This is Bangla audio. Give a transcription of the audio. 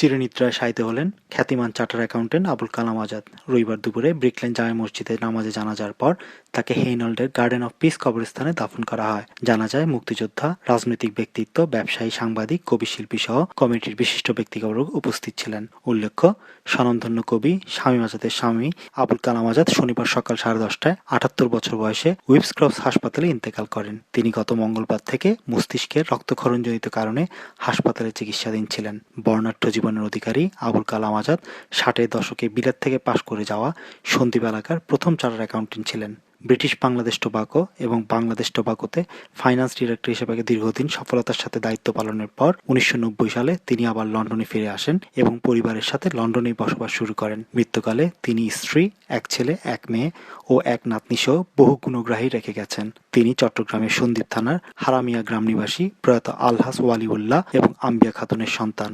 চিরনিদ্রায় শায়িত হলেন খ্যাতিমান চার্টার অ্যাকাউন্টেন্ট আবুল কালাম আজাদ। রবিবার দুপুরে ব্রিকলেন জামে মসজিদে নামাজে জানাজার পর তাকে হেইনল্ডের গার্ডেন অফ পিস কবরস্থানে দাফন করা হয়। জানা যায় মুক্তিযোদ্ধা, রাজনৈতিক ব্যক্তিত্ব, ব্যবসায়ী, সাংবাদিক, কবি শিল্পী সহ কমিটির বিশিষ্ট ব্যক্তিবর্গ উপস্থিত ছিলেন। উল্লেখ্য, স্বনামধন্য কবি স্বামী আজাদের স্বামী আবুল কালাম আজাদ শনিবার সকাল সাড়ে দশটায় আটাত্তর বছর বয়সে উইপস ক্রস হাসপাতালে ইন্তেকাল করেন। তিনি গত মঙ্গলবার থেকে মস্তিষ্কের রক্তক্ষরণজনিত কারণে হাসপাতালে চিকিৎসাধীন ছিলেন। বর্ণাঢ্য জীবনের অধিকারী আবুল কালাম আজাদ ষাটের দশকে বিলেত থেকে পাশ করে যাওয়া সন্দ্বীপ এলাকার প্রথম চার্টার অ্যাকাউন্টেন্ট ছিলেন। ব্রিটিশ বাংলাদেশ টোবাকো এবং বাংলাদেশ টোবাকোতে ফাইন্যান্স ডিরেক্টর হিসেবে দীর্ঘদিন সফলতার সাথে দায়িত্ব পালনের পর উনিশশো নব্বই সালে তিনি আবার লন্ডনে ফিরে আসেন এবং পরিবারের সাথে লন্ডনেই বসবাস শুরু করেন। মৃত্যুকালে তিনি স্ত্রী, এক ছেলে, এক মেয়ে ও এক নাতনি সহ বহু গুণগ্রাহী রেখে গেছেন। তিনি চট্টগ্রামের সন্দীপ থানার হারামিয়া গ্রাম নিবাসী প্রয়াত আলহাস ওয়ালিউল্লাহ এবং আম্বিয়া খাতুনের সন্তান।